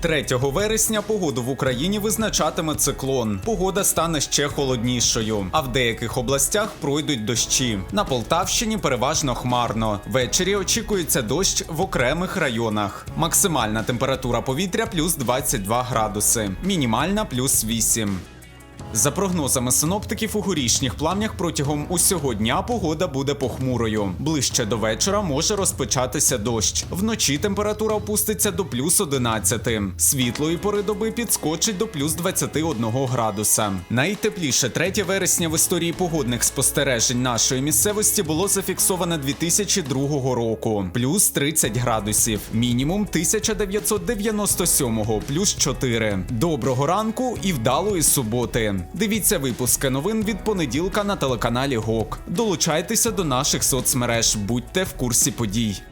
3 вересня погоду в Україні визначатиме циклон. Погода стане ще холоднішою, а в деяких областях пройдуть дощі. На Полтавщині переважно хмарно. Ввечері очікується дощ в окремих районах. Максимальна температура повітря плюс 22 градуси, мінімальна плюс 8. За прогнозами синоптиків, у горішніх плавнях протягом усього дня погода буде похмурою. Ближче до вечора може розпочатися дощ. Вночі температура опуститься до плюс 11. Світлої пори доби підскочить до плюс 21 градуса. Найтепліше 3 вересня в історії погодних спостережень нашої місцевості було зафіксовано 2002 року, плюс 30 градусів, мінімум 1997 плюс 4. Доброго ранку і вдалої суботи. Дивіться випуски новин від понеділка на телеканалі ГОК. Долучайтеся до наших соцмереж, будьте в курсі подій.